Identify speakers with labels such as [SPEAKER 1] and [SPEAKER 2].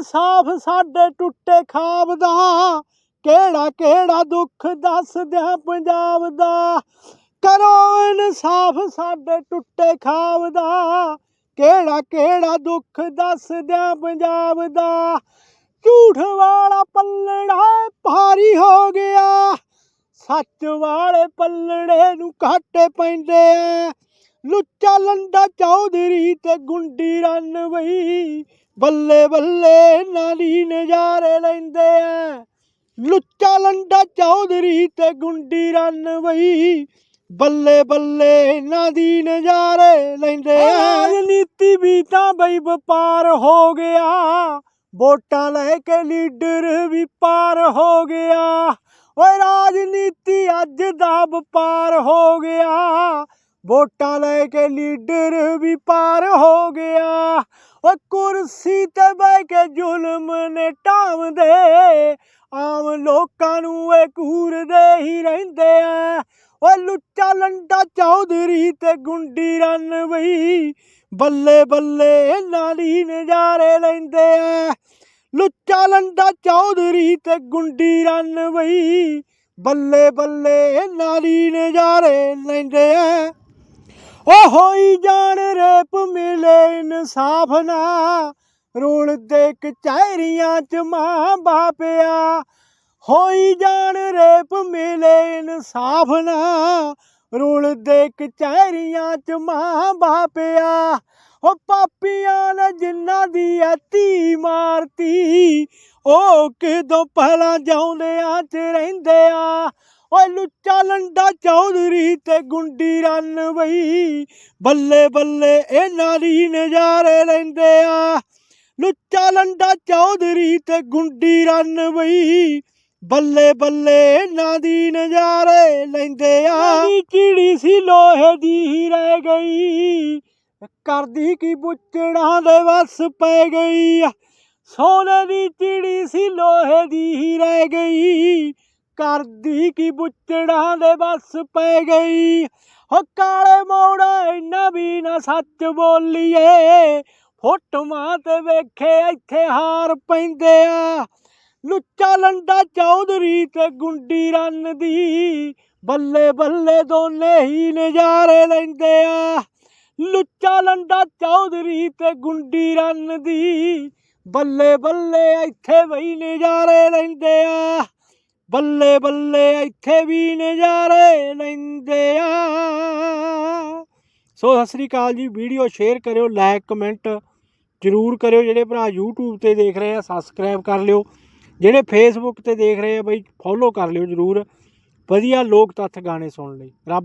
[SPEAKER 1] ਇਨਸਾਫ ਸਾਡੇ ਟੁੱਟੇ ਖਾਬ ਦਾ, ਕਿਹੜਾ ਕਿਹੜਾ ਦੁੱਖ ਦੱਸ ਦਿਆਂ ਪੰਜਾਬ ਦਾ? ਕਰੋ ਇਨਸਾਫ ਸਾਡੇ ਟੁੱਟੇ ਖਾਬ ਦਾ, ਕਿਹੜਾ ਕਿਹੜਾ ਦੁੱਖ ਦੱਸ ਦਿਆਂ ਪੰਜਾਬ ਦਾ? ਝੂਠ ਵਾਲਾ ਪੱਲੜਾ ਭਾਰੀ ਹੋ ਗਿਆ, ਸੱਚ ਵਾਲੇ ਪੱਲੜੇ ਨੂੰ ਘਾਟੇ ਪੈਂਦੇ ਆ। ਲੁੱਚਾ ਲੰਡਾ ਚੌਧਰੀ ਤੇ ਗੁੰਡੀ ਰੰਨ ਬਈ ਬੱਲੇ ਬੱਲੇ ਨਾਲੀ ਨਜ਼ਾਰੇ ਲੈਂਦੇ ਆ। ਲੁੱਚਾ ਲੰਡਾ ਚੌਧਰੀ ਤੇ ਗੁੰਡੀ ਰੰਨ ਬਈ ਬੱਲੇ ਬੱਲੇ ਇਹਨਾਂ ਦੀ ਨਜ਼ਾਰੇ ਲੈਂਦੇ ਆ। ਰਾਜਨੀਤੀ ਵੀ ਤਾਂ ਬਈ ਵਪਾਰ ਹੋ ਗਿਆ। ਵੋਟਾਂ ਲੈ ਕੇ ਲੀਡਰ ਵੀ ਪਾਰ ਹੋ ਗਿਆ। ਓਏ ਰਾਜਨੀਤੀ ਅੱਜ ਦਾ ਵਪਾਰ ਹੋ ਗਿਆ। ਵੋਟਾਂ ਲੈ ਕੇ ਲੀਡਰ ਵੀ ਪਾਰ ਹੋ ਗਿਆ। ਉਹ ਕੁਰਸੀ ਤੇ ਬਹਿ ਕੇ ਜ਼ੁਲਮ ਨੇ ਢਾਵਦੇ ਆਮ ਲੋਕਾਂ ਨੂੰ ਇਹ ਘੂਰਦੇ ਹੀ ਰਹਿੰਦੇ ਆ। ਓ ਲੁੱਚਾ ਲੰਡਾ ਚੌਧਰੀ ਤੇ ਗੁੰਡੀ ਰੰਨ ਬਈ ਬੱਲੇ ਬੱਲੇ ਇਹਨਾਂ ਦੀ ਨਜ਼ਾਰੇ ਲੈਂਦੇ ਆ। ਲੁੱਚਾ ਲੰਡਾ ਚੌਧਰੀ ਤੇ ਗੁੰਡੀ ਰੰਨ ਬਈ ਬੱਲੇ ਬੱਲੇ ਇਹਨਾਂ ਦੀ ਨਜ਼ਾਰੇ ਲੈਂਦੇ ਆ। ਓ ਹੋਈ ਜਾਣ ਰੇਪ ਮਿਲੇ ਇਨਸਾਫ ਨਾ। ਰੋਲਦੇ ਕਚਹਿਰੀਆਂ ਚ ਮਾਂ ਬਾਪਿਆ ਹੋਈ ਜਾਣ ਰੇਪ ਮਿਲੇ ਇਨਸਾਫ ਨਾ। ਰੋਲਦੇ ਕਚਹਿਰੀਆਂ ਚ ਮਾਂ ਬਾਪਿਆ ਉਹ ਪਾਪੀਆਂ ਨੇ ਜਿਨ੍ਹਾਂ ਦੀ ਐਤੀ ਮਾਰਤੀ, ਉਹ ਕਿਦੋਂ ਪਹਿਲਾਂ ਜਾਉਂਦਿਆਂ ਚ ਰਹਿੰਦੇ ਆ। ਓਏ ਲੁੱਚਾ ਲੰਡਾ ਚੌਧਰੀ ਤੇ ਗੁੰਡੀ ਰੰਨ ਬਈ ਬੱਲੇ ਬੱਲੇ ਇਹਨਾਂ ਦੀ ਨਜ਼ਾਰੇ ਲੈਂਦੇ ਆ। ਲੁੱਚਾ ਲੰਡਾ ਚੌਧਰੀ ਤੇ ਗੁੰਡੀ ਰੰਨ ਬਈ ਬੱਲੇ ਬੱਲੇ ਇਹਨਾਂ ਦੀ ਨਜ਼ਾਰੇ ਲੈਂਦੇ ਆ। ਨੀ ਚਿੜੀ ਸੀ ਲੋਹੇ ਦੀ ਹੀ ਰਹਿ ਗਈ। ਕਰਦੀ ਕੀ ਬੁੱਚੜਾਂ ਦੇ ਵੱਸ ਪੈ ਗਈ। ਸੋਨੇ ਦੀ ਚਿੜੀ ਸੀ ਲੋਹੇ ਦੀ ਹੀ ਰਹਿ ਗਈ। ਕਰਦੀ ਕੀ ਬੁੱਚੜਾਂ ਦੇ ਵੱਸ ਪੈ ਗਈ? ਹੋ ਕਾਲੇ ਮੋੜਾ ਇੰਨਾ ਵੀ ਨਾ ਸੱਚ ਬੋਲੀਏ। ਫੋਟੋਆਂ ਤੇ ਵੇਖੇ ਇੱਥੇ ਹਾਰ ਪੈਂਦੇ ਆ। ਲੁੱਚਾ ਲੰਡਾ ਚੌਧਰੀ ਤੇ ਗੁੰਡੀ ਰੰਨ ਦੀ। ਬੱਲੇ ਬੱਲੇ ਦੋਨੇ ਹੀ ਨਜ਼ਾਰੇ ਲੈਂਦੇ ਆ। ਲੁੱਚਾ ਲੰਡਾ ਚੌਧਰੀ ਤੇ ਗੁੰਡੀ ਰੰਨ ਦੀ। ਬੱਲੇ ਬੱਲੇ ਇੱਥੇ ਵੀ ਨਜ਼ਾਰੇ ਲੈਂਦੇ ਆ। ਬੱਲੇ ਬੱਲੇ ਇੱਥੇ ਵੀ ਨਜ਼ਾਰੇ ਲੈਂਦੇ ਆ। ਸੋ ਸਤਿ ਸ੍ਰੀ ਅਕਾਲ ਜੀ, ਵੀਡੀਓ ਸ਼ੇਅਰ ਕਰਿਓ ਲਾਈਕ ਕਮੈਂਟ ਜਰੂਰ ਕਰਿਓ। ਜਿਹੜੇ ਭਰਾ YouTube ਤੇ ਦੇਖ ਰਹੇ ਆ ਸਬਸਕ੍ਰਾਈਬ ਕਰ ਲਿਓ। ਜਿਹੜੇ Facebook ਤੇ ਦੇਖ ਰਹੇ ਆ, ਬਈ ਫੋਲੋ ਕਰ ਲਿਓ ਜਰੂਰ। ਵਧੀਆ ਲੋਕ ਤੱਥ ਗਾਣੇ ਸੁਣ ਲਈ। ਰੱਬ